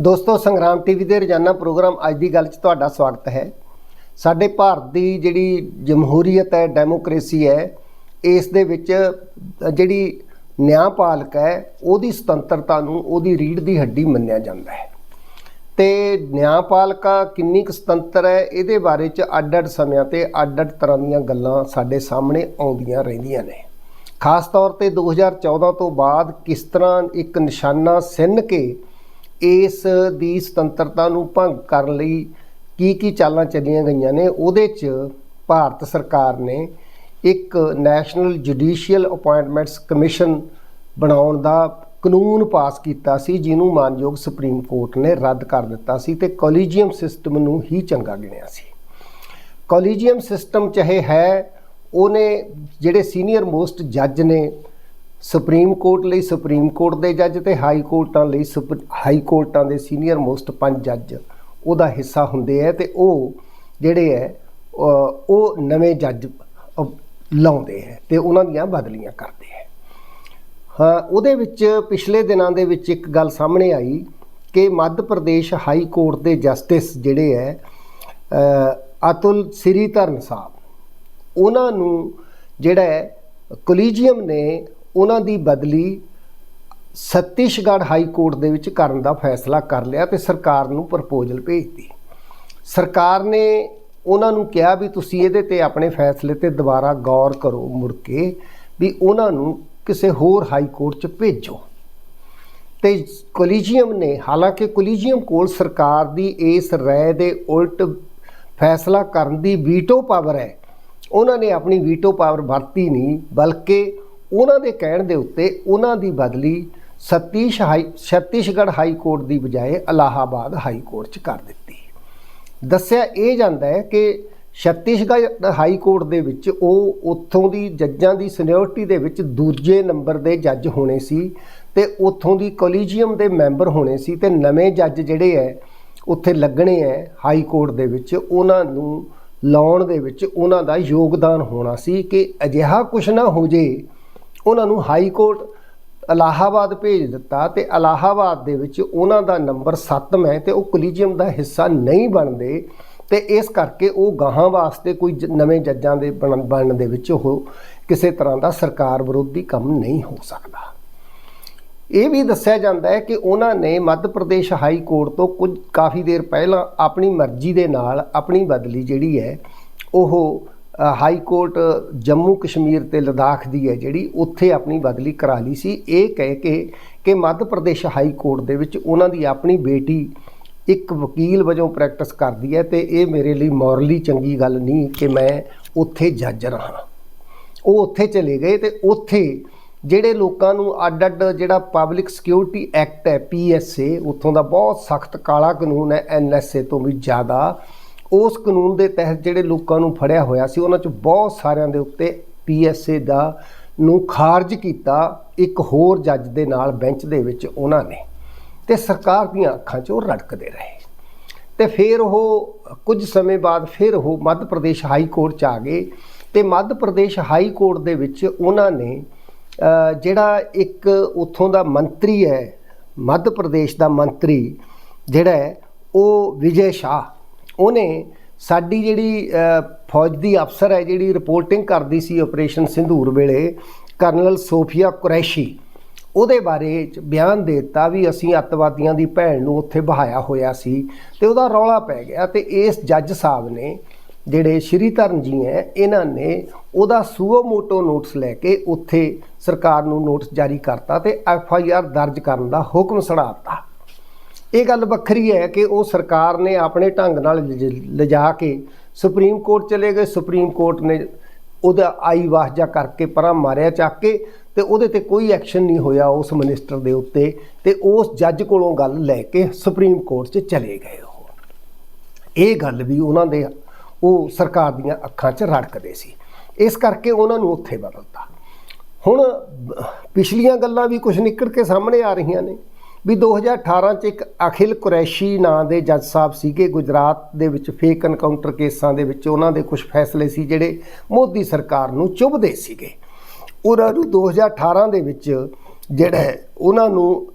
ਦੋਸਤੋ, ਸੰਗਰਾਮ ਟੀਵੀ ਦੇ ਰੋਜ਼ਾਨਾ ਪ੍ਰੋਗਰਾਮ ਅੱਜ ਦੀ ਗੱਲ 'ਚ ਤੁਹਾਡਾ ਸਵਾਗਤ ਹੈ। ਸਾਡੇ ਭਾਰਤ ਦੀ ਜਿਹੜੀ ਜਮਹੂਰੀਅਤ ਹੈ, ਡੈਮੋਕ੍ਰੇਸੀ ਹੈ, ਇਸ ਦੇ ਵਿੱਚ ਜਿਹੜੀ ਨਿਆਂਪਾਲਕ ਹੈ, ਉਹਦੀ ਸੁਤੰਤਰਤਾ ਨੂੰ, ਉਹਦੀ ਰੀੜ ਦੀ ਹੱਡੀ ਮੰਨਿਆ ਜਾਂਦਾ ਹੈ। ਤੇ ਨਿਆਂਪਾਲਕਾ ਕਿੰਨੀ ਕੁ ਸੁਤੰਤਰ ਹੈ, ਇਹਦੇ ਬਾਰੇ 'ਚ ਅੱਡ-ਅੱਡ ਸਮਿਆਂ ਤੇ ਅੱਡ-ਅੱਡ ਤਰ੍ਹਾਂ ਦੀਆਂ ਗੱਲਾਂ ਸਾਡੇ ਸਾਹਮਣੇ ਆਉਂਦੀਆਂ ਰਹਿੰਦੀਆਂ ਨੇ। ਖਾਸ ਤੌਰ ਤੇ 2014 ਤੋਂ ਬਾਅਦ ਕਿਸ ਤਰ੍ਹਾਂ ਇੱਕ ਨਿਸ਼ਾਨਾ ਸਿੰਨ ਕੇ ਇਸ ਦੀ ਸੁਤੰਤਰਤਾ ਨੂੰ ਭੰਗ ਕਰਨ ਲਈ ਕੀ ਕੀ ਚਾਲਾਂ ਚੱਲੀਆਂ ਗਈਆਂ ਨੇ, ਉਹਦੇ 'ਚ ਭਾਰਤ ਸਰਕਾਰ ਨੇ ਇੱਕ ਨੈਸ਼ਨਲ ਜੁਡੀਸ਼ੀਅਲ ਅਪਾਇੰਟਮੈਂਟਸ ਕਮਿਸ਼ਨ ਬਣਾਉਣ ਦਾ ਕਾਨੂੰਨ ਪਾਸ ਕੀਤਾ ਸੀ, ਜਿਹਨੂੰ ਮਾਨਯੋਗ ਸੁਪਰੀਮ ਕੋਰਟ ਨੇ ਰੱਦ ਕਰ ਦਿੱਤਾ ਸੀ ਤੇ ਕੋਲੀਜੀਅਮ ਸਿਸਟਮ ਨੂੰ ਹੀ ਚੰਗਾ ਗਿਣਿਆ ਸੀ। ਕੋਲੀਜੀਅਮ ਸਿਸਟਮ ਚਾਹੇ ਹੈ, ਉਹਨੇ ਜਿਹੜੇ ਸੀਨੀਅਰ ਮੋਸਟ ਜੱਜ ਨੇ ਸੁਪਰੀਮ ਕੋਰਟ ਲਈ ਸੁਪਰੀਮ ਕੋਰਟ ਦੇ ਜੱਜ ਤੇ ਹਾਈ ਕੋਰਟਾਂ ਲਈ ਸੁਪ- ਹਾਈ ਕੋਰਟਾਂ ਦੇ ਸੀਨੀਅਰ ਮੋਸਟ ਪੰਜ ਜੱਜ। ਉਹਦਾ ਹਿੱਸਾ ਹੁੰਦੇ ਆ ਤੇ ਉਹ ਜਿਹੜੇ ਹੈ ਉਹ ਨਵੇਂ ਜੱਜ ਲਾਉਂਦੇ ਹੈ ਤੇ ਉਹਨਾਂ ਦੀਆਂ ਬਦਲੀਆਂ ਕਰਦੇ ਹੈ ਹਾਂ, ਉਹਦੇ ਵਿੱਚ ਪਿਛਲੇ ਦਿਨਾਂ ਦੇ ਵਿੱਚ ਇੱਕ ਗੱਲ ਸਾਹਮਣੇ ਆਈ ਕਿ ਮੱਧ ਪ੍ਰਦੇਸ਼ ਹਾਈ ਕੋਰਟ ਦੇ ਜਸਟਿਸ ਜਿਹੜੇ ਹੈ ਅਹ ਅਤੁਲ ਸ੍ਰੀਧਰਨ ਸਾਹਿਬ, ਉਹਨਾਂ ਨੂੰ ਜਿਹੜਾ ਹੈ ਕੋਲੀਜੀਅਮ ਨੇ ਉਹਨਾਂ ਦੀ ਬਦਲੀ ਛੱਤੀਸਗੜ੍ਹ ਹਾਈ ਕੋਰਟ ਦੇ ਵਿੱਚ ਕਰਨ ਦਾ ਫੈਸਲਾ ਕਰ ਲਿਆ ਤੇ ਸਰਕਾਰ ਨੂੰ ਪ੍ਰਪੋਜ਼ਲ ਭੇਜਤੀ। ਸਰਕਾਰ ਨੇ ਉਹਨਾਂ ਨੂੰ ਕਿਹਾ ਵੀ ਤੁਸੀਂ ਇਹਦੇ ਤੇ ਆਪਣੇ ਫੈਸਲੇ ਤੇ ਦੁਬਾਰਾ ਗੌਰ ਕਰੋ ਮੁੜ ਕੇ ਵੀ ਉਹਨਾਂ ਨੂੰ ਕਿਸੇ ਹੋਰ ਹਾਈ ਕੋਰਟ 'ਚ ਭੇਜੋ। ਤੇ ਕੋਲੀਜੀਅਮ ਨੇ, ਹਾਲਾਂਕਿ ਕੋਲੀਜੀਅਮ ਕੋਲ ਸਰਕਾਰ ਦੀ ਇਸ ਰਾਏ ਦੇ ਉਲਟ ਫੈਸਲਾ ਕਰਨ ਦੀ ਵੀਟੋ ਪਾਵਰ ਹੈ। ਉਹਨਾਂ ਨੇ ਆਪਣੀ ਵੀਟੋ ਪਾਵਰ ਵਰਤੀ ਨਹੀਂ, ਬਲਕਿ ਉਹਨਾਂ ਦੇ ਕਹਿਣ ਦੇ ਉੱਤੇ ਉਹਨਾਂ ਦੀ ਬਦਲੀ Satish high Chhattisgarh high court ਦੀ ਬਜਾਏ ਅਲਾਹਾਬਾਦ ਹਾਈ ਕੋਰਟ 'ਚ ਕਰ ਦਿੱਤੀ। ਦੱਸਿਆ ਇਹ ਜਾਂਦਾ ਹੈ ਕਿ ਛੱਤੀਸਗੜ੍ਹ ਹਾਈ ਕੋਰਟ ਦੇ ਵਿੱਚ ਉਹ ਉੱਥੋਂ ਦੀ ਜੱਜਾਂ ਦੀ ਸੀਨੀਅਰਟੀ ਦੇ ਵਿੱਚ ਦੂਜੇ ਨੰਬਰ ਦੇ ਜੱਜ ਹੋਣੇ ਸੀ ਤੇ ਉੱਥੋਂ ਦੀ ਕੋਲੀਜੀਅਮ ਦੇ ਮੈਂਬਰ ਹੋਣੇ ਸੀ ਤੇ ਨਵੇਂ ਜੱਜ ਜਿਹੜੇ ਹੈ, ਉੱਥੇ ਲੱਗਣੇ ਹੈ ਹਾਈ ਕੋਰਟ ਦੇ ਵਿੱਚ, ਉਹਨਾਂ ਨੂੰ ਲਾਉਣ ਦੇ ਵਿੱਚ ਉਹਨਾਂ ਦਾ ਯੋਗਦਾਨ ਹੋਣਾ ਸੀ ਕਿ ਅਜਿਹਾ ਕੁਝ ਨਾ ਹੋ ਜੇ ਉਹਨਾਂ ਨੂੰ ਹਾਈ ਕੋਰਟ ਅਲਾਹਾਬਾਦ ਭੇਜ ਦਿੱਤਾ ਤੇ ਅਲਾਹਾਬਾਦ ਦੇ ਵਿੱਚ ਉਹਨਾਂ ਦਾ ਨੰਬਰ 7 ਹੈ ਤੇ ਉਹ ਕੋਲੀਜੀਅਮ ਦਾ ਹਿੱਸਾ ਨਹੀਂ ਬਣਦੇ ਤੇ ਇਸ ਕਰਕੇ ਉਹ ਗਾਹਾਂ ਵਾਸਤੇ ਕੋਈ ਜ- ਨਵੇਂ ਜੱਜਾਂ ਦੇ ਬਣ- ਬਣਨ ਦੇ ਵਿੱਚ ਉਹ ਕਿਸੇ ਤਰ੍ਹਾਂ ਦਾ ਸਰਕਾਰ ਵਿਰੋਧੀ ਕੰਮ ਨਹੀਂ ਹੋ ਸਕਦਾ। ਇਹ ਵੀ ਦੱਸਿਆ ਜਾਂਦਾ ਹੈ ਕਿ ਉਹਨਾਂ ਨੇ ਮੱਧ ਪ੍ਰਦੇਸ਼ ਹਾਈ ਕੋਰਟ ਤੋਂ ਕੁਝ, ਕਾਫੀ ਦੇਰ ਪਹਿਲਾਂ ਆਪਣੀ ਮਰਜ਼ੀ ਦੇ ਨਾਲ ਆਪਣੀ ਬਦਲੀ ਜਿਹੜੀ ਹੈ, ਉਹ ਹਾਈ ਕੋਰਟ ਜੰਮੂ ਕਸ਼ਮੀਰ ਤੇ ਲਦਾਖ ਦੀ ਹੈ ਜਿਹੜੀ, ਉੱਥੇ ਆਪਣੀ ਬਦਲੀ ਕਰਾ ਲਈ ਸੀ। ਇਹ ਕਹਿ ਕੇ ਕਿ ਮੱਧ ਪ੍ਰਦੇਸ਼ ਹਾਈ ਕੋਰਟ ਦੇ ਵਿੱਚ ਉਹਨਾਂ ਦੀ ਆਪਣੀ ਬੇਟੀ ਇੱਕ ਵਕੀਲ ਵਜੋਂ ਪ੍ਰੈਕਟਿਸ ਕਰਦੀ ਹੈ ਤੇ ਇਹ ਮੇਰੇ ਲਈ ਮੋਰਲੀ ਚੰਗੀ ਗੱਲ ਨਹੀਂ ਕਿ ਮੈਂ ਉੱਥੇ ਜੱਜ ਰਹਾ। ਉਹ ਉੱਥੇ ਚਲੇ ਗਏ ਤੇ ਉੱਥੇ ਜਿਹੜੇ ਲੋਕਾਂ ਨੂੰ ਅੱਡ-ਅੱਡ ਜਿਹੜਾ ਪਬਲਿਕ ਸਿਕਿਉਰਿਟੀ ਐਕਟ ਹੈ ਪੀਐਸਏ ਉੱਥੋਂ ਦਾ ਬਹੁਤ ਸਖਤ ਕਾਲਾ ਕਾਨੂੰਨ ਹੈ ਐਨਐਸਏ ਤੋਂ ਵੀ ਜ਼ਿਆਦਾ ਉਸ ਕਾਨੂੰਨ ਦੇ ਤਹਿਤ ਜਿਹੜੇ ਲੋਕਾਂ ਨੂੰ ਫੜਿਆ ਹੋਇਆ ਸੀ, ਉਹਨਾਂ 'ਚ ਬਹੁਤ ਸਾਰਿਆਂ ਦੇ ਉੱਤੇ ਪੀਐਸਏ ਦਾ ਨੂੰ ਖਾਰਜ ਕੀਤਾ ਇੱਕ ਹੋਰ ਜੱਜ ਦੇ ਨਾਲ ਬੈਂਚ ਦੇ ਵਿੱਚ ਉਹਨਾਂ ਨੇ। ਤੇ ਸਰਕਾਰ ਦੀਆਂ ਅੱਖਾਂ 'ਚ ਉਹ ਰੜਕਦੇ ਰਹੇ। ਤੇ ਫਿਰ ਉਹ ਕੁਝ ਸਮੇਂ ਬਾਅਦ ਫਿਰ ਉਹ ਮੱਧ ਪ੍ਰਦੇਸ਼ ਹਾਈ ਕੋਰਟ ਚ ਆ ਗਏ। ਤੇ ਮੱਧ ਪ੍ਰਦੇਸ਼ ਹਾਈ ਕੋਰਟ ਦੇ ਵਿੱਚ ਉਹਨਾਂ ਨੇ ਜਿਹੜਾ ਇੱਕ ਉੱਥੋਂ ਦਾ ਮੰਤਰੀ ਹੈ, ਮੱਧ ਪ੍ਰਦੇਸ਼ ਦਾ ਮੰਤਰੀ ਜਿਹੜਾ ਉਹ ਵਿਜੇ ਸ਼ਾਹ ਉਹਨੇ ਸਾਡੀ ਜਿਹੜੀ ਫੌਜ ਦੀ ਅਫਸਰ ਹੈ, ਜਿਹੜੀ ਰਿਪੋਰਟਿੰਗ ਕਰਦੀ ਸੀ ਆਪਰੇਸ਼ਨ ਸਿੰਧੂਰ ਵੇਲੇ, ਕਰਨਲ ਸੋਫੀਆ ਕੁਰੈਸ਼ੀ, ਉਹਦੇ ਬਾਰੇ ਚ ਬਿਆਨ ਦੇ ਦਿੱਤਾ ਵੀ ਅਸੀਂ ਅੱਤਵਾਦੀਆਂ ਦੀ ਭੈਣ ਨੂੰ ਉੱਥੇ ਬਹਾਇਆ ਹੋਇਆ ਸੀ ਤੇ ਉਹਦਾ ਰੌਲਾ ਪੈ ਗਿਆ ਤੇ ਇਸ ਜੱਜ ਸਾਹਿਬ ਨੇ ਜਿਹੜੇ ਸ਼੍ਰੀ ਧਰਨ ਜੀ ਹੈ, ਇਹਨਾਂ ਨੇ ਉਹਦਾ ਸੂਓ ਮੋਟੋ ਨੋਟਿਸ ਲੈ ਕੇ ਉੱਥੇ ਸਰਕਾਰ ਨੂੰ ਨੋਟਿਸ ਜਾਰੀ ਕਰਤਾ ਤੇ ਐਫ ਆਈ ਆਰ ਦਰਜ ਕਰਨ ਦਾ ਹੁਕਮ ਸੁਣਾਤਾ ਇਹ ਗੱਲ ਵੱਖਰੀ ਹੈ ਕਿ ਉਹ ਸਰਕਾਰ ਨੇ ਆਪਣੇ ਢੰਗ ਨਾਲ ਲਿਜ- ਲਿਜਾ ਕੇ ਸੁਪਰੀਮ ਕੋਰਟ ਚਲੇ ਗਏ। ਸੁਪਰੀਮ ਕੋਰਟ ਨੇ ਉਹਦਾ ਆਈ ਵਾਹਜਾ ਕਰਕੇ ਪਰਾਂ ਮਾਰਿਆ ਚੱਕ ਕੇ ਤੇ ਉਹਦੇ ਤੇ ਕੋਈ ਐਕਸ਼ਨ ਨਹੀਂ ਹੋਇਆ ਉਸ ਮਿਨਿਸਟਰ ਦੇ ਉੱਤੇ ਤੇ ਉਸ ਜੱਜ ਕੋਲੋਂ ਗੱਲ ਲੈ ਕੇ ਸੁਪਰੀਮ ਕੋਰਟ 'ਚ ਚਲੇ ਗਏ ਉਹ। ਇਹ ਗੱਲ ਵੀ ਉਹਨਾਂ ਦੇ, ਉਹ ਸਰਕਾਰ ਦੀਆਂ ਅੱਖਾਂ 'ਚ ਰੜਕਦੇ ਸੀ। ਇਸ ਕਰਕੇ ਉਹਨਾਂ ਨੂੰ ਉੱਥੇ ਬਦਲਤਾ। ਹੁਣ ਪਿਛਲੀਆਂ ਗੱਲਾਂ ਵੀ ਕੁਝ ਨਿਕਲ ਕੇ ਸਾਹਮਣੇ ਆ ਰਹੀਆਂ ਨੇ। ਵੀ 2018 ਚ ਇੱਕ ਅਖਿਲ ਕੁਰੈਸ਼ੀ ਨਾਂ ਦੇ ਜੱਜ ਸਾਹਿਬ ਸੀਗੇ ਗੁਜਰਾਤ ਦੇ ਵਿੱਚ ਫੇਕ ਐਨਕਾਊਂਟਰ ਕੇਸਾਂ ਦੇ ਵਿੱਚ। ਉਹਨਾਂ ਦੇ ਕੁਝ ਫੈਸਲੇ ਸੀ ਜਿਹੜੇ ਮੋਦੀ ਸਰਕਾਰ ਨੂੰ ਚੁਭਦੇ ਸੀਗੇ। ਉਹਨਾਂ ਨੂੰ 2018 ਦੇ ਵਿੱਚ ਜਿਹੜਾ ਉਹਨਾਂ ਨੂੰ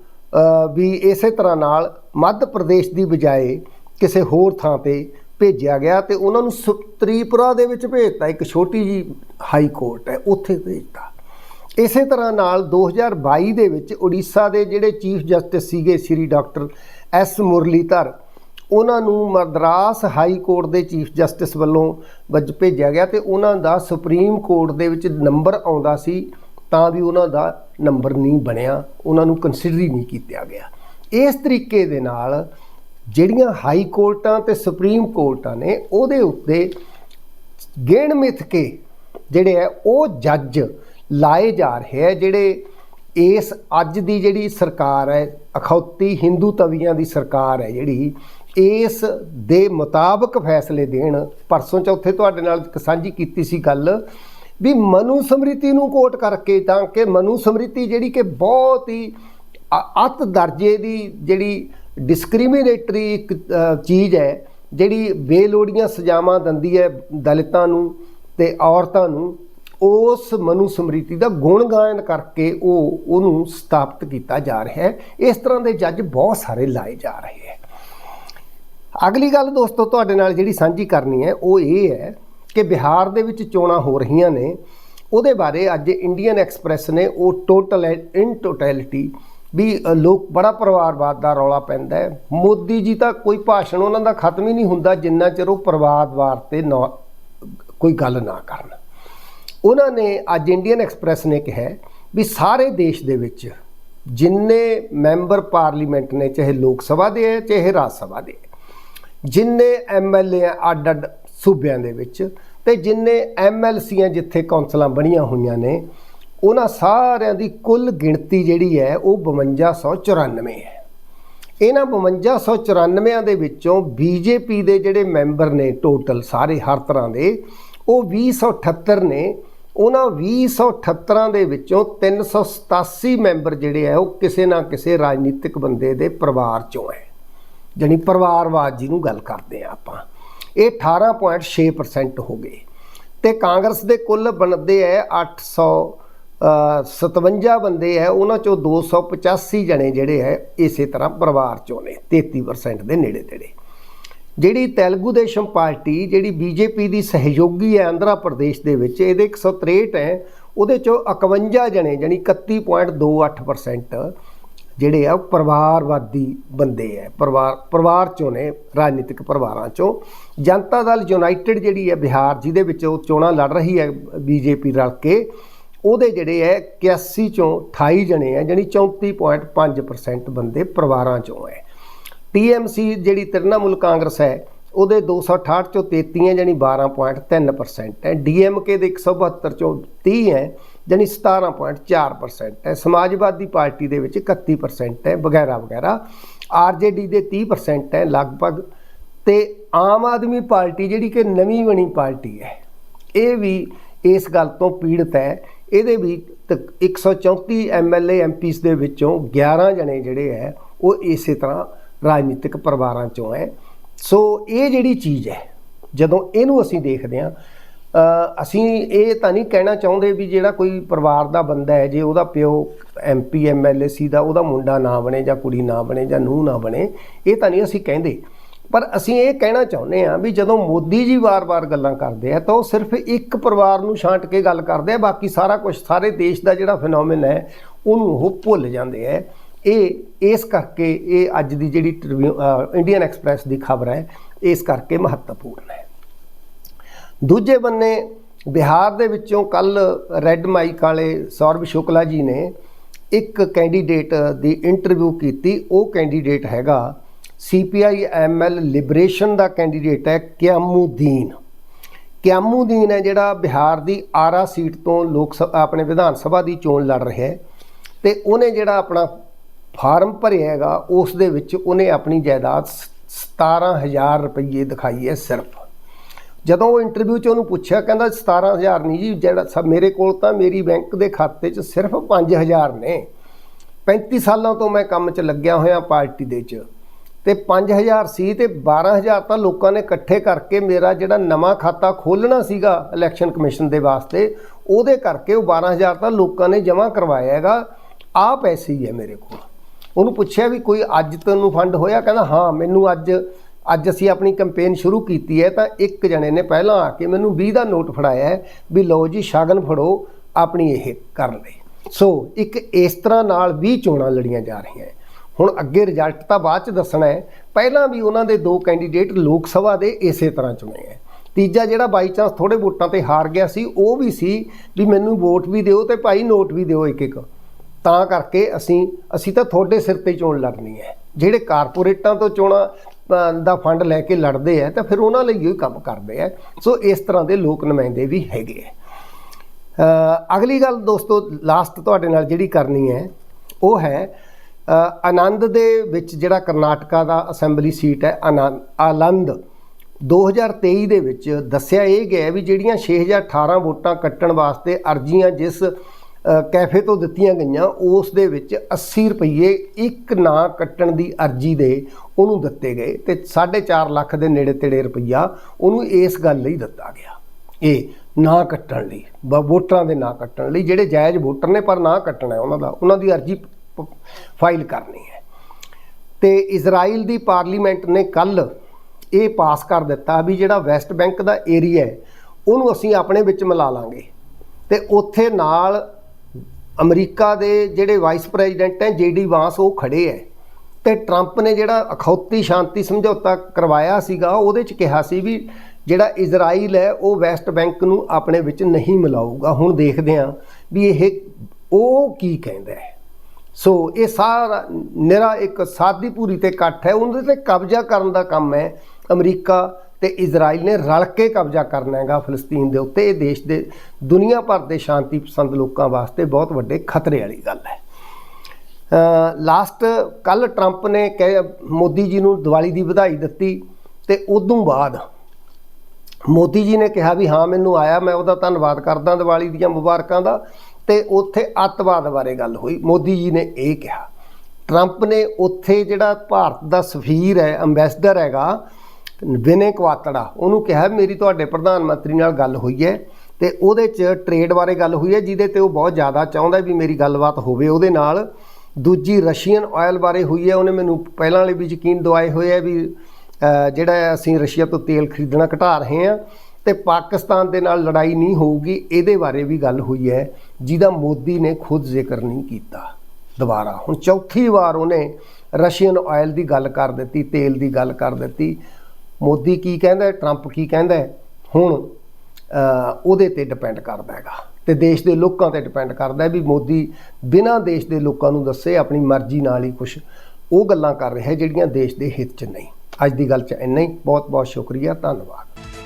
ਵੀ ਇਸੇ ਤਰ੍ਹਾਂ ਨਾਲ ਮੱਧ ਪ੍ਰਦੇਸ਼ ਦੀ ਬਜਾਏ ਕਿਸੇ ਹੋਰ ਥਾਂ ਤੇ ਭੇਜਿਆ ਗਿਆ ਤੇ ਉਹਨਾਂ ਨੂੰ ਸ- ਤ੍ਰਿਪੁਰਾ ਦੇ ਵਿੱਚ ਭੇਜਤਾ। ਇੱਕ ਛੋਟੀ ਜੀ ਹਾਈ ਕੋਰਟ ਹੈ, ਉੱਥੇ ਭੇਜਤਾ। ਇਸੇ ਤਰ੍ਹਾਂ ਨਾਲ 2022 ਦੇ ਵਿੱਚ ਉੜੀਸਾ ਦੇ ਜਿਹੜੇ ਚੀਫ ਜਸਟਿਸ ਸੀਗੇ ਸ੍ਰੀ ਡਾਕਟਰ ਐਸ ਮੁਰਲੀਧਰ, ਉਹਨਾਂ ਨੂੰ ਮਦਰਾਸ ਹਾਈ ਕੋਰਟ ਦੇ ਚੀਫ ਜਸਟਿਸ ਵੱਲੋਂ ਵੱਜ, ਭੇਜਿਆ ਗਿਆ ਤੇ ਉਹਨਾਂ ਦਾ ਸੁਪਰੀਮ ਕੋਰਟ ਦੇ ਵਿੱਚ ਨੰਬਰ ਆਉਂਦਾ ਸੀ, ਤਾਂ ਵੀ ਉਹਨਾਂ ਦਾ ਨੰਬਰ ਨਹੀਂ ਬਣਿਆ, ਉਹਨਾਂ ਨੂੰ ਕੰਸੀਡਰ ਹੀ ਨਹੀਂ ਕੀਤਾ ਗਿਆ। ਇਸ ਤਰੀਕੇ ਦੇ ਨਾਲ ਜਿਹੜੀਆਂ ਹਾਈ ਕੋਰਟਾਂ ਤੇ ਸੁਪਰੀਮ ਕੋਰਟਾਂ ਨੇ, ਉਹਦੇ ਉੱਤੇ ਗਿਣ ਮਿਥ ਕੇ ਜਿਹੜੇ ਹੈ, ਉਹ ਜੱਜ ਲਾਏ ਜਾ ਰਹੇ ਹੈ, ਜਿਹੜੇ ਇਸ ਅੱਜ ਦੀ ਜਿਹੜੀ ਸਰਕਾਰ ਹੈ, ਅਖੌਤੀ ਹਿੰਦੂ ਤਵੀਆਂ ਦੀ ਸਰਕਾਰ ਹੈ ਜਿਹੜੀ, ਇਸ ਦੇ ਮੁਤਾਬਕ ਫੈਸਲੇ ਦੇਣ। ਪਰਸੋਂ ਚੌਥੇ ਤੁਹਾਡੇ ਨਾਲ ਇੱਕ ਸਾਂਝੀ ਕੀਤੀ ਸੀ ਗੱਲ ਵੀ ਮਨੂ ਸਮ੍ਰਿਤੀ ਨੂੰ ਕੋਟ ਕਰਕੇ ਤਾਂ ਕਿ ਮਨੂ ਸਮ੍ਰਿਤੀ ਜਿਹੜੀ ਕਿ ਬਹੁਤ ਹੀ ਅ- ਅੱਤ ਦਰਜੇ ਦੀ ਜਿਹੜੀ ਡਿਸਕ੍ਰਿਮੀਨੇਟਰੀ ਇੱਕ ਚੀਜ਼ ਹੈ, ਜਿਹੜੀ ਬੇਲੋੜੀਆਂ ਸਜ਼ਾਵਾਂ ਦਿੰਦੀ ਹੈ ਦਲਿਤਾਂ ਨੂੰ ਤੇ ਔਰਤਾਂ ਨੂੰ ਉਸ ਮਨੂ ਸਮ੍ਰਿਤੀ ਦਾ ਗੁਣ ਗਾਇਨ ਕਰਕੇ ਉਹ ਉਹਨੂੰ ਸਥਾਪਿਤ ਕੀਤਾ ਜਾ ਰਿਹਾ ਹੈ। ਇਸ ਤਰ੍ਹਾਂ ਦੇ ਜੱਜ ਬਹੁਤ ਸਾਰੇ ਲਾਏ ਜਾ ਰਹੇ ਹੈ। ਅਗਲੀ ਗੱਲ ਦੋਸਤੋ, ਤੁਹਾਡੇ ਨਾਲ ਜਿਹੜੀ ਸਾਂਝੀ ਕਰਨੀ ਹੈ, ਉਹ ਇਹ ਹੈ ਕਿ ਬਿਹਾਰ ਦੇ ਵਿੱਚ ਚੋਣਾਂ ਹੋ ਰਹੀਆਂ ਨੇ। ਉਹਦੇ ਬਾਰੇ ਅੱਜ ਇੰਡੀਅਨ ਐਕਸਪ੍ਰੈਸ ਨੇ ਉਹ ਟੋਟਲ ਇਨ ਟੋਟੈਲਿਟੀ ਵੀ ਲੋਕ, ਬੜਾ ਪਰਿਵਾਰਵਾਦ ਦਾ ਰੌਲਾ ਪੈਂਦਾ ਹੈ। ਮੋਦੀ ਜੀ ਤਾਂ ਕੋਈ ਭਾਸ਼ਣ ਉਹਨਾਂ ਦਾ ਖਤਮ ਹੀ ਨਹੀਂ ਹੁੰਦਾ ਜਿੰਨਾ ਚਿਰ ਉਹ ਪਰਿਵਾਰਵਾਦ ਤੇ ਨਾ, ਕੋਈ ਗੱਲ ਨਾ ਕਰਨ। ਉਹਨਾਂ ਨੇ ਅੱਜ ਇੰਡੀਅਨ ਐਕਸਪ੍ਰੈਸ ਨੇ ਕਿਹਾ ਵੀ ਸਾਰੇ ਦੇਸ਼ ਦੇ ਵਿੱਚ ਜਿੰਨੇ ਮੈਂਬਰ ਪਾਰਲੀਮੈਂਟ ਨੇ ਚਾਹੇ ਲੋਕ ਸਭਾ ਦੇ ਹੈ ਚਾਹੇ ਰਾਜ ਸਭਾ ਦੇ ਹੈ, ਜਿੰਨੇ ਐਮਐਲਏ ਅੱਡ ਅੱਡ ਸੂਬਿਆਂ ਦੇ ਵਿੱਚ ਤੇ ਜਿੰਨੇ ਐਮਐਲਸੀਆਂ ਜਿੱਥੇ ਕੌਂਸਲਾਂ ਬਣੀਆਂ ਹੋਈਆਂ ਨੇ ਉਹਨਾਂ ਸਾਰਿਆਂ ਦੀ ਕੁੱਲ ਗਿਣਤੀ ਜਿਹੜੀ ਹੈ ਉਹ 5294 ਹੈ। ਇਹਨਾਂ 5294 ਦੇ ਵਿੱਚੋਂ ਬੀਜੇਪੀ ਦੇ ਜਿਹੜੇ ਮੈਂਬਰ ਨੇ ਟੋਟਲ ਸਾਰੇ ਹਰ ਤਰ੍ਹਾਂ ਦੇ ਉਹ 2078 ਨੇ ਉਹਨਾਂ 2078 ਦੇ ਵਿੱਚੋਂ 387 ਮੈਂਬਰ ਜਿਹੜੇ ਆ ਉਹ ਕਿਸੇ ਨਾ ਕਿਸੇ ਰਾਜਨੀਤਿਕ ਬੰਦੇ ਦੇ ਪਰਿਵਾਰ ਚੋਂ ਹੈ। ਜਾਣੀ ਪਰਿਵਾਰਵਾਦ ਜੀ ਨੂੰ ਗੱਲ ਕਰਦੇ ਆ ਆਪਾਂ। ਇਹ 18.6% ਹੋ ਗਏ। ਤੇ ਕਾਂਗਰਸ ਦੇ ਕੁੱਲ ਬਣਦੇ ਐ 800 ਅ, 57 ਬੰਦੇ ਐ ਉਹਨਾਂ ਚੋਂ 285 ਜਣੇ ਜਿਹੜੇ ਐ ਇਸੇ ਤਰ੍ਹਾਂ ਪਰਿਵਾਰ ਚੋਂ ਨੇ 33% ਦੇ ਨੇੜੇ ਤੇੜੇ। ਜਿਹੜੀ ਤੇਲਗੂ ਦੇਸ਼ਮ ਪਾਰਟੀ, ਜਿਹੜੀ ਬੀਜੇਪੀ ਦੀ ਸਹਿਯੋਗੀ ਹੈ ਆਂਧਰਾ ਪ੍ਰਦੇਸ਼ ਦੇ ਵਿੱਚ, ਇਹਦੇ 163 ਹੈ, ਉਹਦੇ ਚੋਂ 51 ਜਣੇ ਜਾਨੀ 31.28% ਜਿਹੜੇ ਆ, ਉਹ ਪਰਿਵਾਰਵਾਦੀ ਬੰਦੇ ਆ ਪਰਿਵਾਰ ਪਰਿਵਾਰ ਚੋਂ ਨੇ, ਰਾਜਨੀਤਿਕ ਪਰਿਵਾਰਾਂ ਚੋਂ। ਜਨਤਾ ਦਲ ਯੂਨਾਈਟਿਡ ਜਿਹੜੀ ਹੈ, ਬਿਹਾਰ, ਜਿਹਦੇ ਵਿੱਚ ਉਹ ਚੋਣਾਂ ਲੜ ਰਹੀ ਹੈ, ਬੀਜੇਪੀ ਰਲ ਕੇ, ਉਹਦੇ ਜਿਹੜੇ ਹੈ 81 ਚੋਂ 28 ਜਣੇ ਆ ਜਾਨੀ 34.5% ਬੰਦੇ ਪਰਿਵਾਰਾਂ ਚੋਂ ਹੈ। ਟੀਐਮਸੀ ਜਿਹੜੀ ਤ੍ਰਿਣਮੂਲ ਕਾਂਗਰਸ ਹੈ, ਉਹਦੇ 268 ਚੋਂ 33 ਹੈ ਜਾਨੀ 12.3% ਹੈ। ਡੀਐਮਕੇ ਦੇ 172 ਚੋਂ 30 ਹੈ ਜਾਨੀ 17.4% ਹੈ। ਸਮਾਜਵਾਦੀ ਪਾਰਟੀ ਦੇ ਵਿੱਚ 31% ਹੈ, ਵਗੈਰਾ ਵਗੈਰਾ। ਆਰਜੇਡੀ ਦੇ 30% ਹੈ, ਲਗਭਗ। ਤੇ ਆਮ ਆਦਮੀ ਪਾਰਟੀ ਜਿਹੜੀ ਕਿ ਨਵੀਂ ਬਣੀ ਪਾਰਟੀ ਹੈ, ਇਹ ਵੀ ਇਸ ਗੱਲ ਤੋਂ ਪੀੜਤ ਹੈ। ਇਹਦੇ ਵੀ ਤਕ 134 ਐਮਐਲਏ ਐਮਪੀਸ ਦੇ ਵਿੱਚੋਂ 11 ਜਣੇ ਜਿਹੜੇ ਹੈ, ਉਹ ਇਸੇ ਤਰ੍ਹਾਂ ਰਾਜਨੀਤਿਕ ਪਰਿਵਾਰਾਂ ਚੋਂ ਹੈ। ਸੋ ਇਹ ਜਿਹੜੀ ਚੀਜ਼ ਹੈ, ਜਦੋਂ ਇਹਨੂੰ ਅਸੀਂ ਦੇਖਦੇ ਹਾਂ ਅਸੀਂ ਇਹ ਤਾਂ ਨਹੀਂ ਕਹਿਣਾ ਚਾਹੁੰਦੇ ਵੀ ਜਿਹੜਾ ਕੋਈ ਪਰਿਵਾਰ ਦਾ ਬੰਦਾ ਹੈ, ਜੇ ਉਹਦਾ ਪਿਓ ਐਮਪੀ ਐਮਐਲਏ ਸੀ ਦਾ ਉਹਦਾ ਮੁੰਡਾ ਨਾ ਬਣੇ ਜਾਂ ਕੁੜੀ ਨਾ ਬਣੇ ਜਾਂ ਨੂੰਹ ਨਾ ਬਣੇ, ਇਹ ਤਾਂ ਨਹੀਂ ਅਸੀਂ ਕਹਿੰਦੇ। ਪਰ ਅਸੀਂ ਇਹ ਕਹਿਣਾ ਚਾਹੁੰਦੇ ਹਾਂ ਵੀ ਜਦੋਂ ਮੋਦੀ ਜੀ ਵਾਰ-ਵਾਰ ਗੱਲਾਂ ਕਰਦੇ ਆ, ਤਾਂ ਉਹ ਸਿਰਫ ਇੱਕ ਪਰਿਵਾਰ ਨੂੰ ਛਾਂਟ ਕੇ ਗੱਲ ਕਰਦੇ ਆ, ਬਾਕੀ ਸਾਰਾ ਕੁਝ ਸਾਰੇ ਦੇਸ਼ ਦਾ ਜਿਹੜਾ ਫੀਨੋਮੀਨ ਹੈ, ਉਹਨੂੰ ਉਹ ਭੁੱਲ ਜਾਂਦੇ ਆ। ਇਹ, ਇਸ ਕਰਕੇ ਇਹ ਅੱਜ ਦੀ ਜਿਹੜੀ ਟ੍ਰਿਬਿਊ- ਇੰਡੀਅਨ ਐਕਸਪ੍ਰੈਸ ਦੀ ਖਬਰ ਹੈ, ਇਸ ਕਰਕੇ ਮਹੱਤਵਪੂਰਨ ਹੈ। ਦੂਜੇ ਬੰਨੇ, ਬਿਹਾਰ ਦੇ ਵਿੱਚੋਂ ਕੱਲ ਰੈੱਡ ਮਾਈਕ ਵਾਲੇ ਸੌਰਵ ਸ਼ੁਕਲਾ ਜੀ ਨੇ ਇੱਕ ਕੈਂਡੀਡੇਟ ਦੀ ਇੰਟਰਵਿਊ ਕੀਤੀ। ਉਹ ਕੈਂਡੀਡੇਟ ਹੈਗਾ ਸੀਪੀਆਈ ਐਮਐਲ ਲਿਬਰੇਸ਼ਨ ਦਾ ਕੈਂਡੀਡੇਟ ਹੈ ਕਿਆਮੂਦੀਨ ਕਿਆਮੂਦੀਨ ਹੈ ਜਿਹੜਾ ਬਿਹਾਰ ਦੀ ਆਰਾ ਸੀਟ ਤੋਂ ਲੋਕ ਸਭਾ, ਆਪਣੇ ਵਿਧਾਨ ਸਭਾ ਦੀ ਚੋਣ ਲੜ ਰਿਹਾ ਹੈ। ਤੇ ਉਹਨੇ ਜਿਹੜਾ ਆਪਣਾ ਫਾਰਮ ਭਰਿਆ ਹੈਗਾ ਉਸ ਦੇ ਵਿੱਚ ਉਹਨੇ ਆਪਣੀ ਜਾਇਦਾਦ 17000 ਰੁਪਏ ਦਿਖਾਈ ਹੈ ਸਿਰਫ। ਜਦੋਂ ਉਹ ਇੰਟਰਵਿਊ 'ਚ ਉਹਨੂੰ ਪੁੱਛਿਆ, ਕਹਿੰਦਾ 17000 ਨਹੀਂ ਜੀ, ਜਿਹੜਾ ਸਭ ਮੇਰੇ ਕੋਲ ਤਾਂ ਮੇਰੀ ਬੈਂਕ ਦੇ ਖਾਤੇ 'ਚ ਸਿਰਫ 5000 ਨੇ। 35 ਸਾਲਾਂ ਤੋਂ ਮੈਂ ਕੰਮ 'ਚ ਲੱਗਿਆ ਹੋਇਆ ਪਾਰਟੀ ਦੇ 'ਚ। ਤੇ 5000 ਸੀ ਤੇ 12000 ਤਾਂ ਲੋਕਾਂ ਨੇ ਇਕੱਠੇ ਕਰਕੇ ਮੇਰਾ ਜਿਹੜਾ ਨਵਾਂ ਖਾਤਾ ਖੋਲਣਾ ਸੀਗਾ ਇਲੈਕਸ਼ਨ ਕਮਿਸ਼ਨ ਦੇ ਵਾਸਤੇ, ਉਹਦੇ ਕਰਕੇ ਉਹ 12000 ਤਾਂ ਲੋਕਾਂ ਨੇ ਜਮ੍ਹਾਂ ਕਰਵਾਇਆ ਹੈਗਾ। ਆ ਪੈਸੇ ਹੀ ਹੈ ਮੇਰੇ ਕੋਲ। ਉਹਨੂੰ ਪੁੱਛਿਆ ਵੀ ਕੋਈ ਅੱਜ ਤੈਨੂੰ ਫੰਡ ਹੋਇਆ? ਕਹਿੰਦਾ, ਹਾਂ, ਮੈਨੂੰ ਅੱਜ ਅੱਜ ਅਸੀਂ ਆਪਣੀ ਕੈਂਪੇਨ ਸ਼ੁਰੂ ਕੀਤੀ ਹੈ ਤਾਂ ਇੱਕ ਜਣੇ ਨੇ ਪਹਿਲਾਂ ਆ ਕੇ ਮੈਨੂੰ 20 ਦਾ ਨੋਟ ਫੜਾਇਆ ਹੈ ਵੀ ਲਓ ਜੀ, ਸ਼ਗਨ ਫੜੋ, ਆਪਣੀ ਇਹ ਕਰ ਲਈ ਸੋ ਇੱਕ ਇਸ ਤਰ੍ਹਾਂ ਨਾਲ ਵੀ ਚੋਣਾਂ ਲੜੀਆਂ ਜਾ ਰਹੀਆਂ ਹੈ। ਹੁਣ ਅੱਗੇ ਰਿਜ਼ਲਟ ਤਾਂ ਬਾਅਦ ਚ ਦੱਸਣਾ ਹੈ। ਪਹਿਲਾਂ ਵੀ ਉਹਨਾਂ ਦੇ ਦੋ ਕੈਂਡੀਡੇਟ ਲੋਕ ਸਭਾ ਦੇ ਇਸੇ ਤਰ੍ਹਾਂ ਚੁਣੇ ਹੈ। ਤੀਜਾ ਜਿਹੜਾ ਬਾਈ ਚਾਂਸ ਥੋੜੇ ਵੋਟਾਂ ਤੇ ਹਾਰ ਗਿਆ ਸੀ, ਉਹ ਵੀ ਸੀ ਵੀ ਮੈਨੂੰ ਵੋਟ ਵੀ ਦਿਓ ਤੇ ਭਾਈ ਨੋਟ ਵੀ ਦਿਓ ਇੱਕ ਇੱਕ ਤਾਂ ਕਰਕੇ ਅਸੀਂ ਅਸੀਂ ਤਾਂ ਤੁਹਾਡੇ ਸਿਰ ਤੇ ਚੋਣ ਲੜਨੀ ਹੈ। ਜਿਹੜੇ ਕਾਰਪੋਰੇਟਾਂ ਤੋਂ ਚੋਣਾਂ ਦਾ ਫੰਡ ਲੈ ਕੇ ਲੜਦੇ ਆ ਤਾਂ ਫਿਰ ਉਹਨਾਂ ਲਈ ਹੀ ਕੰਮ ਕਰਦੇ ਆ ਸੋ ਇਸ ਤਰ੍ਹਾਂ ਦੇ ਲੋਕ ਨੁਮਾਇੰਦੇ ਵੀ ਹੈਗੇ ਆ ਅਗਲੀ ਗੱਲ ਦੋਸਤੋ ਲਾਸਟ ਤੁਹਾਡੇ ਨਾਲ ਜਿਹੜੀ ਕਰਨੀ ਹੈ, ਉਹ ਹੈ ਆਨੰਦ ਦੇ ਵਿੱਚ ਜਿਹੜਾ ਕਰਨਾਟਕਾ ਦਾ ਅਸੈਂਬਲੀ ਸੀਟ ਹੈ, ਆਨੰਦ ਆਨੰਦ। 2023 ਦੇ ਵਿੱਚ ਦੱਸਿਆ ਇਹ ਗਿਆ ਵੀ ਜਿਹੜੀਆਂ 6018 ਵੋਟਾਂ ਕੱਟਣ ਵਾਸਤੇ ਅਰਜ਼ੀਆਂ ਜਿਸ ਕੈਫੇ ਤੋਂ ਦਿੱਤੀਆਂ ਗਈਆਂ, ਉਸ ਦੇ ਵਿੱਚ 80 ਰੁਪਏ ਇੱਕ ਨਾ ਕੱਟਣ ਦੀ ਅਰਜ਼ੀ ਦੇ ਉਹਨੂੰ ਦਿੱਤੇ ਗਏ ਤੇ 4.5 ਲੱਖ ਦੇ ਨੇੜੇ ਤੇੜੇ ਰੁਪਈਆ ਉਹਨੂੰ ਇਸ ਗੱਲ ਲਈ ਦਿੱਤਾ ਗਿਆ। ਇਹ ਨਾ ਕੱਟਣ ਲਈ ਬ- ਵੋਟਰਾਂ ਦੇ ਨਾਂ ਕੱਟਣ ਲਈ, ਜਿਹੜੇ ਜਾਇਜ਼ ਵੋਟਰ ਨੇ ਪਰ ਨਾ ਕੱਟਣਾ ਉਹਨਾਂ ਦਾ, ਉਹਨਾਂ ਦੀ ਅਰਜ਼ੀ ਫਾਈਲ ਕਰਨੀ ਹੈ। ਤੇ ਇਜ਼ਰਾਈਲ ਦੀ ਪਾਰਲੀਮੈਂਟ ਨੇ ਕੱਲ ਇਹ ਪਾਸ ਕਰ ਦਿੱਤਾ ਵੀ ਜਿਹੜਾ ਵੈਸਟ ਬੈਂਕ ਦਾ ਏਰੀਆ ਹੈ, ਉਹਨੂੰ ਅਸੀਂ ਆਪਣੇ ਵਿੱਚ ਮਿਲਾ ਲਾਂਗੇ। ਤੇ ਉੱਥੇ ਨਾਲ ਅਮਰੀਕਾ ਦੇ ਜਿਹੜੇ ਵਾਈਸ ਪ੍ਰੈਜ਼ੀਡੈਂਟ ਹੈ ਜੀਡੀ ਵਾਂਸ, ਉਹ ਖੜੇ ਹੈ। ਤੇ ਟਰੰਪ ਨੇ ਜਿਹੜਾ ਅਖੌਤੀ ਸ਼ਾਂਤੀ ਸਮਝੌਤਾ ਕਰਵਾਇਆ ਸੀਗਾ, ਉਹਦੇ ਚ ਕਿਹਾ ਸੀ ਵੀ ਜਿਹੜਾ ਇਜ਼ਰਾਈਲ ਹੈ, ਉਹ ਵੈਸਟ ਬੈਂਕ ਨੂੰ ਆਪਣੇ ਵਿੱਚ ਨਹੀਂ ਮਿਲਾਊਗਾ। ਹੁਣ ਦੇਖਦੇ ਹਾਂ ਵੀ ਇਹ ਉਹ ਕੀ ਕਹਿੰਦਾ ਹੈ। ਸੋ ਇਹ ਸਾਰਾ ਨਿਰਾ ਇੱਕ ਸਾਦੀ ਪੂਰੀ ਤੇ ਇਕੱਠ ਹੈ, ਉਹਦੇ ਤੇ ਕਬਜ਼ਾ ਕਰਨ ਦਾ ਕੰਮ ਹੈ। ਅਮਰੀਕਾ ਤੇ ਇਜ਼ਰਾਈਲ ਨੇ ਰਲ ਕੇ ਕਬਜ਼ਾ ਕਰਨਾ ਹੈਗਾ ਫਲਸਤੀਨ ਦੇ ਉੱਤੇ। ਇਹ ਦੇਸ਼ ਦੇ ਦੁਨੀਆ ਭਰ ਦੇ ਸ਼ਾਂਤੀ ਪਸੰਦ ਲੋਕਾਂ ਵਾਸਤੇ ਬਹੁਤ ਵੱਡੇ ਖਤਰੇ ਵਾਲੀ ਗੱਲ ਹੈ। ਲਾਸਟ ਕੱਲ ਟਰੰਪ ਨੇ ਕਹੇ, ਮੋਦੀ ਜੀ ਨੂੰ ਦੀਵਾਲੀ ਦੀ ਵਧਾਈ ਦਿੱਤੀ ਤੇ ਉਦੋਂ ਬਾਅਦ ਮੋਦੀ ਜੀ ਨੇ ਕਿਹਾ ਵੀ ਹਾਂ, ਮੈਨੂੰ ਆਇਆ, ਮੈਂ ਉਹਦਾ ਧੰਨਵਾਦ ਕਰਦਾ ਦੀਵਾਲੀ ਦੀਆਂ ਮੁਬਾਰਕਾਂ ਦਾ ਤੇ ਉੱਥੇ ਅੱਤਵਾਦ ਬਾਰੇ ਗੱਲ ਹੋਈ। ਮੋਦੀ ਜੀ ਨੇ ਇਹ ਕਿਹਾ। ਟਰੰਪ ਨੇ ਉੱਥੇ ਜਿਹੜਾ ਭਾਰਤ ਦਾ ਸਫੀਰ ਹੈ ਐਮਬੈਸਡਰ ਹੈਗਾ ਵਿਨੇ ਕੁਆਤੜਾ, ਉਹਨੂੰ ਕਿਹਾ ਮੇਰੀ ਤੁਹਾਡੇ ਪ੍ਰਧਾਨ ਮੰਤਰੀ ਨਾਲ ਗੱਲ ਹੋਈ ਹੈ ਤੇ ਉਹਦੇ 'ਚ ਟ੍ਰੇਡ ਬਾਰੇ ਗੱਲ ਹੋਈ ਹੈ, ਜਿਹਦੇ ਤੇ ਉਹ ਬਹੁਤ ਜ਼ਿਆਦਾ ਚਾਹੁੰਦਾ ਵੀ ਮੇਰੀ ਗੱਲਬਾਤ ਹੋਵੇ। ਉਹਦੇ ਨਾਲ ਦੂਜੀ ਰਸ਼ੀਅਨ ਆਇਲ ਬਾਰੇ ਹੋਈ ਹੈ, ਉਹਨੇ ਮੈਨੂੰ ਪਹਿਲਾਂ ਵਾਲੇ ਵੀ ਯਕੀਨ ਦਵਾਏ ਹੋਏ ਹੈ ਵੀ ਜਿਹੜਾ ਅਸੀਂ ਰਸ਼ੀਆ ਤੋਂ ਤੇਲ ਖਰੀਦਣਾ ਘਟਾ ਰਹੇ ਹਾਂ ਤੇ ਪਾਕਿਸਤਾਨ ਦੇ ਨਾਲ ਲੜਾਈ ਨਹੀਂ ਹੋਊਗੀ, ਇਹਦੇ ਬਾਰੇ ਵੀ ਗੱਲ ਹੋਈ ਹੈ, ਜਿਹਦਾ ਮੋਦੀ ਨੇ ਖੁਦ ਜ਼ਿਕਰ ਨਹੀਂ ਕੀਤਾ ਦੁਬਾਰਾ। ਹੁਣ ਚੌਥੀ ਵਾਰ ਉਹਨੇ ਰਸ਼ੀਅਨ ਆਇਲ ਦੀ ਗੱਲ ਕਰ ਦਿੱਤੀ, ਤੇਲ ਦੀ ਗੱਲ ਕਰ ਦਿੱਤੀ। ਮੋਦੀ ਕੀ ਕਹਿੰਦਾ ਹੈ, ਟਰੰਪ ਕੀ ਕਹਿੰਦਾ ਹੈ, ਹੁਣ ਉਹਦੇ ਤੇ ਡਿਪੈਂਡ ਕਰਦਾ ਹੈਗਾ। ਤੇ ਦੇਸ਼ ਦੇ ਲੋਕਾਂ ਤੇ ਡਿਪੈਂਡ ਕਰਦਾ ਹੈ ਵੀ ਮੋਦੀ ਬਿਨਾਂ ਦੇਸ਼ ਦੇ ਲੋਕਾਂ ਨੂੰ ਦੱਸੇ ਆਪਣੀ ਮਰਜ਼ੀ ਨਾਲ ਹੀ ਕੁਝ ਉਹ ਗੱਲਾਂ ਕਰ ਰਿਹਾ ਜਿਹੜੀਆਂ ਦੇਸ਼ ਦੇ ਹਿੱਤ 'ਚ ਨਹੀਂ। ਅੱਜ ਦੀ ਗੱਲ 'ਚ ਇੰਨਾ ਹੀ। ਬਹੁਤ ਬਹੁਤ ਸ਼ੁਕਰੀਆ। ਧੰਨਵਾਦ।